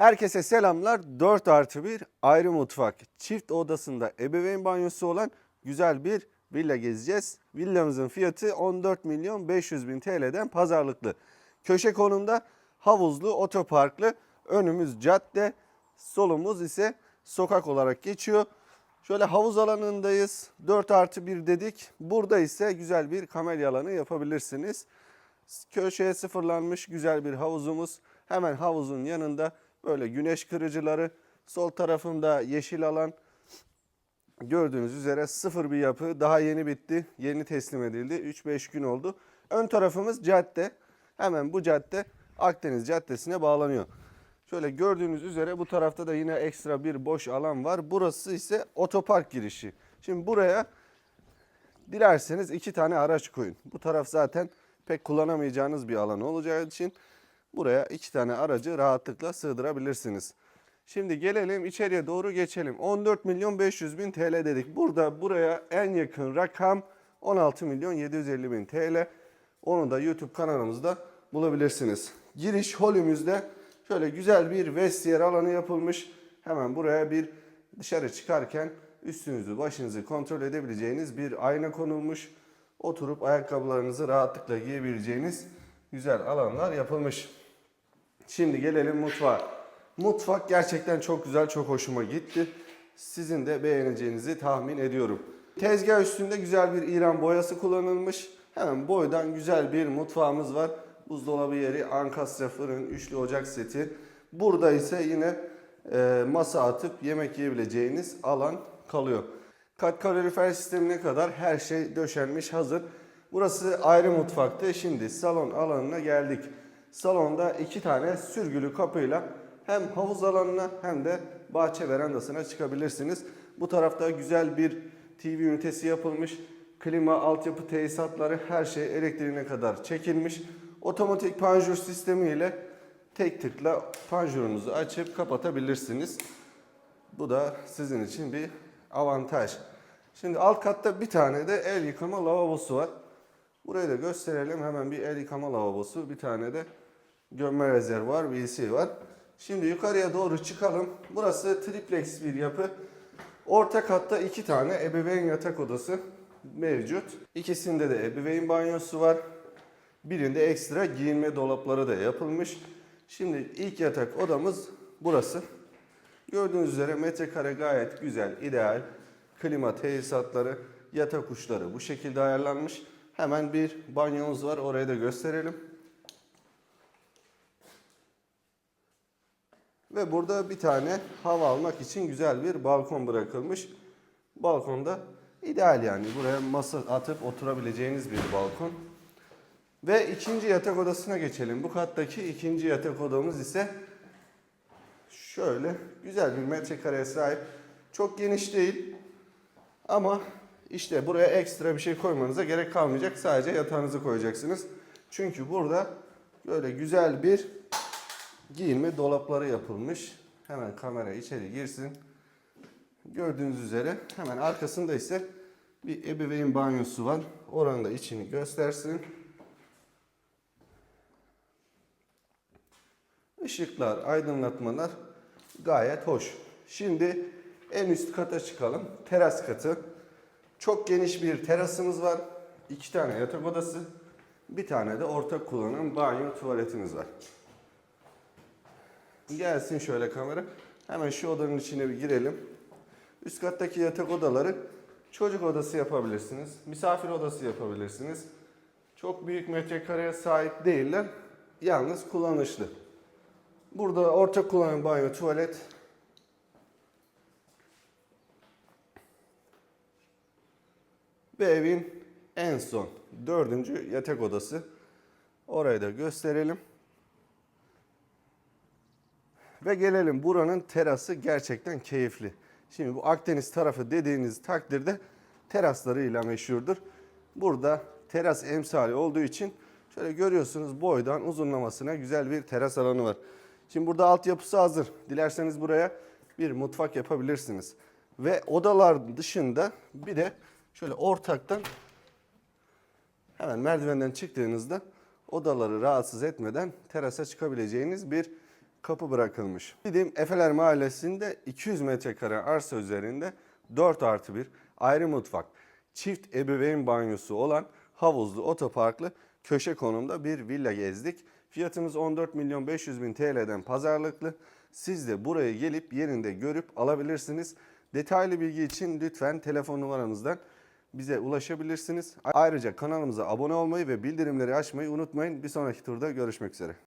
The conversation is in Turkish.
Herkese selamlar. 4 artı 1 ayrı mutfak. Çift odasında ebeveyn banyosu olan güzel bir villa gezeceğiz. Villamızın fiyatı 14 milyon 500 bin TL'den pazarlıklı. Köşe konumda havuzlu, otoparklı. Önümüz cadde, solumuz ise sokak olarak geçiyor. Şöyle havuz alanındayız. 4 artı 1 dedik. Burada ise güzel bir kamelya alanı yapabilirsiniz. Köşeye sıfırlanmış güzel bir havuzumuz. Hemen havuzun yanında böyle güneş kırıcıları. Sol tarafında yeşil alan. Gördüğünüz üzere sıfır bir yapı. Daha yeni bitti. Yeni teslim edildi. 3-5 gün oldu. Ön tarafımız cadde. Hemen bu cadde Akdeniz Caddesi'ne bağlanıyor. Şöyle gördüğünüz üzere bu tarafta da yine ekstra bir boş alan var. Burası ise otopark girişi. Şimdi buraya dilerseniz iki tane araç koyun. Bu taraf zaten pek kullanamayacağınız bir alan olacağı için buraya iki tane aracı rahatlıkla sığdırabilirsiniz. Şimdi gelelim içeriye doğru geçelim. 14 milyon 500 bin TL dedik. Burada buraya en yakın rakam 16 milyon 750 bin TL. Onu da YouTube kanalımızda bulabilirsiniz. Giriş holümüzde şöyle güzel bir vestiyer alanı yapılmış. Hemen buraya bir dışarı çıkarken üstünüzü başınızı kontrol edebileceğiniz bir ayna konulmuş. Oturup ayakkabılarınızı rahatlıkla giyebileceğiniz güzel alanlar yapılmış. Şimdi gelelim mutfağa. Mutfak gerçekten çok güzel, çok hoşuma gitti. Sizin de beğeneceğinizi tahmin ediyorum. Tezgah üstünde güzel bir İran boyası kullanılmış. Hemen boydan güzel bir mutfağımız var. Buzdolabı yeri, ankastre fırın, üçlü ocak seti. Burada ise yine e, masa atıp yemek yiyebileceğiniz alan kalıyor. Kat kalorifer sistemine kadar her şey döşenmiş hazır. Burası ayrı mutfaktı. Şimdi salon alanına geldik. Salonda iki tane sürgülü kapıyla hem havuz alanına hem de bahçe verandasına çıkabilirsiniz. Bu tarafta güzel bir TV ünitesi yapılmış. Klima, altyapı tesisatları her şey elektriğine kadar çekilmiş. Otomatik panjur sistemi ile tek tıkla panjurunuzu açıp kapatabilirsiniz. Bu da sizin için bir avantaj. Şimdi alt katta bir tane de el yıkama lavabosu var. Burayı da gösterelim. Hemen bir el yıkama lavabosu, bir tane de gömme rezervuar, VC var. Şimdi yukarıya doğru çıkalım. Burası triplex bir yapı. Orta katta iki tane ebeveyn yatak odası mevcut. İkisinde de ebeveyn banyosu var. Birinde ekstra giyinme dolapları da yapılmış. Şimdi ilk yatak odamız burası. Gördüğünüz üzere metrekare gayet güzel, ideal. Klima tesisatları, yatak uçları bu şekilde ayarlanmış. Hemen bir banyomuz var. Orayı da gösterelim. Ve burada bir tane hava almak için güzel bir balkon bırakılmış. Balkonda ideal yani. Buraya masa atıp oturabileceğiniz bir balkon. Ve ikinci yatak odasına geçelim. Bu kattaki ikinci yatak odamız ise şöyle güzel bir metrekareye sahip. Çok geniş değil ama işte buraya ekstra bir şey koymanıza gerek kalmayacak. Sadece yatağınızı koyacaksınız. Çünkü burada böyle güzel bir giyinme dolapları yapılmış. Hemen kamera içeri girsin. Gördüğünüz üzere hemen arkasında ise bir ebeveyn banyosu var. Oranın da içini göstersin. Işıklar, aydınlatmalar gayet hoş. Şimdi en üst kata çıkalım. Teras katı. Çok geniş bir terasımız var. İki tane yatak odası. Bir tane de ortak kullanım banyo tuvaletimiz var. Gelsin şöyle kamera. Hemen şu odanın içine bir girelim. Üst kattaki yatak odaları çocuk odası yapabilirsiniz. Misafir odası yapabilirsiniz. Çok büyük metrekareye sahip değiller. Yalnız kullanışlı. Burada ortak kullanım banyo, tuvalet. Ve evin en son dördüncü yatak odası. Orayı da gösterelim. Ve gelelim buranın terası gerçekten keyifli. Şimdi bu Akdeniz tarafı dediğiniz takdirde teraslarıyla meşhurdur. Burada teras emsali olduğu için şöyle görüyorsunuz boydan uzunlamasına güzel bir teras alanı var. Şimdi burada altyapısı hazır. Dilerseniz buraya bir mutfak yapabilirsiniz. Ve odalar dışında bir de şöyle ortaktan hemen merdivenden çıktığınızda odaları rahatsız etmeden terasa çıkabileceğiniz bir kapı bırakılmış. Didim Efeler Mahallesi'nde 200 metrekare arsa üzerinde 4 artı 1 ayrı mutfak, çift ebeveyn banyosu olan havuzlu otoparklı köşe konumda bir villa gezdik. Fiyatımız 14 milyon 500 bin TL'den pazarlıklı. Siz de buraya gelip yerinde görüp alabilirsiniz. Detaylı bilgi için lütfen telefon numaramızdan bize ulaşabilirsiniz. Ayrıca kanalımıza abone olmayı ve bildirimleri açmayı unutmayın. Bir sonraki turda görüşmek üzere.